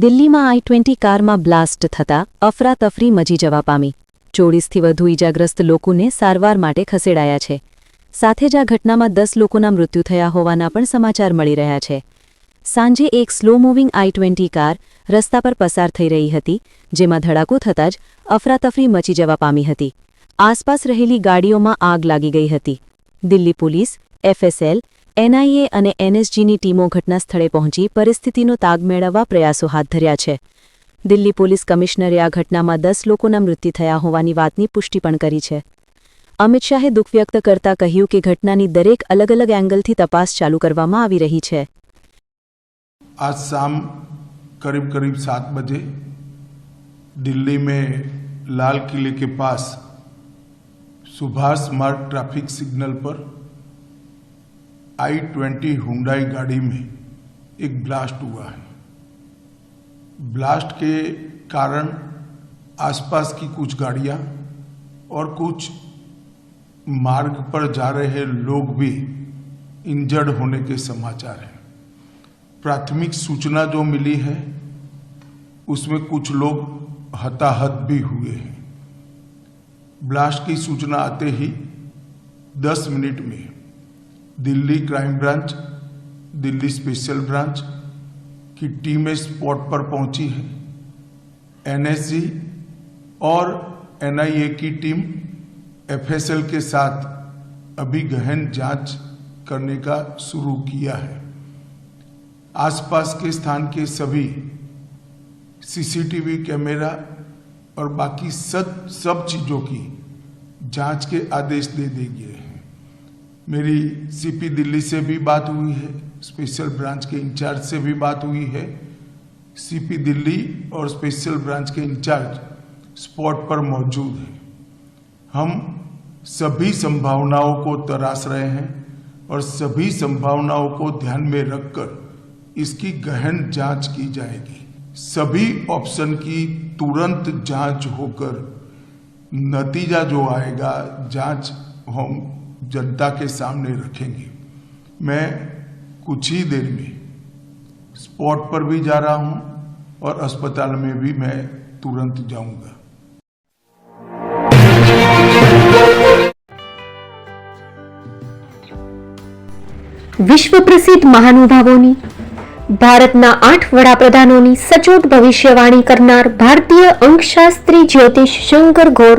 દિલ્હીમાં આઈ ટ્વેન્ટી કારમાં બ્લાસ્ટ થતાં અફરાતફરી મચી જવા પામી ચોવીસથી વધુ ઈજાગ્રસ્ત લોકોને સારવાર માટે ખસેડાયા છે સાથે જ આ ઘટનામાં દસ લોકોના મૃત્યુ થયા હોવાના પણ સમાચાર મળી રહ્યા છે સાંજે એક slow moving I twenty car રસ્તા પર પસાર થઈ રહી હતી જેમાં ધડાકો થતાં જ અફરાતફરી મચી જવા પામી હતી આસપાસ રહેલી ગાડીઓમાં આગ લાગી ગઈ હતી દિલ્હી પોલીસ એફએસએલ એનઆઈએ અને એનએસજીની ટીમો ઘટના પહોંચી પરિસ્થિતિનો તાગ મેળવવા પ્રયાસો હાથ ધર્યા છે દિલ્હી પોલીસ કમિશનરે આ ઘટનામાં દસ લોકોના મૃત્યુ થયા હોવાની વાતની પુષ્ટિ પણ કરી છે અમિત શાહે દુઃખ વ્યક્ત કરતા કહ્યું કે ઘટનાની દરેક અલગ અલગ એંગલથી તપાસ ચાલુ કરવામાં આવી રહી છે આજ શામ करीब करीब सात बजे दिल्ली में लाल किले के पास सुभाष मार्ग ट्रैफिक सिग्नल पर आई ट्वेंटी हुडाई गाड़ी में एक ब्लास्ट हुआ है ब्लास्ट के कारण आसपास की कुछ गाड़ियां और कुछ मार्ग पर जा रहे लोग भी इंजर्ड होने के समाचार हैं प्राथमिक सूचना जो मिली है उसमें कुछ लोग हताहत भी हुए हैं ब्लास्ट की सूचना आते ही 10 मिनट में Delhi crime branch Delhi special branch की टीमें स्पॉट पर पहुंची है एनएसजी और एनआईए की टीम एफएसएल के साथ अभी गहन जांच करने का शुरू किया है आसपास के स्थान के सभी सीसीटीवी कैमरा और बाकी सब सब चीज़ों की जांच के आदेश दे दिए गए हैं मेरी सीपी दिल्ली से भी बात हुई है स्पेशल ब्रांच के इंचार्ज से भी बात हुई है सीपी दिल्ली और स्पेशल ब्रांच के इंचार्ज स्पॉट पर मौजूद है हम सभी संभावनाओं को तराश रहे हैं और सभी संभावनाओं को ध्यान में रखकर इसकी गहन जांच की जाएगी सभी ऑप्शन की तुरंत जांच होकर नतीजा जो आएगा जांच हम जनता के सामने रखेंगे मैं कुछ ही देर में स्पॉट पर भी जा रहा हूं और अस्पताल में भी मैं तुरंत जाऊंगा विश्व प्रसिद्ध महानुभावों ने ભારતના આઠ વડાપ્રધાનોની સચોટ ભવિષ્યવાણી કરનાર ભારતીય અંકશાસ્ત્રી જ્યોતિષ શંકર ગોર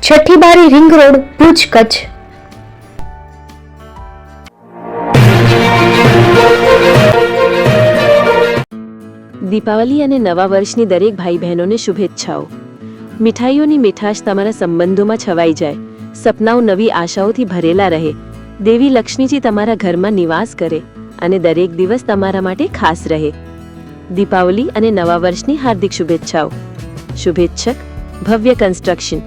છઠ્ઠી બારી રિંગ રોડ ભુજ કચ્છ દીપાવલી અને નવા વર્ષની દરેક ભાઈ બહેનોને શુભેચ્છાઓ મીઠાઈઓની મીઠાશ તમારા સંબંધોમાં છવાઈ જાય સપનાઓ નવી આશાઓથી ભરેલા રહે દેવી લક્ષ્મીજી તમારા ઘરમાં નિવાસ કરે અને દરેક દિવસ તમારા માટે ખાસ રહે દીપાવલી અને નવા વર્ષની હાર્દિક શુભેચ્છાઓ શુભેચ્છક ભવ્ય કન્સ્ટ્રક્શન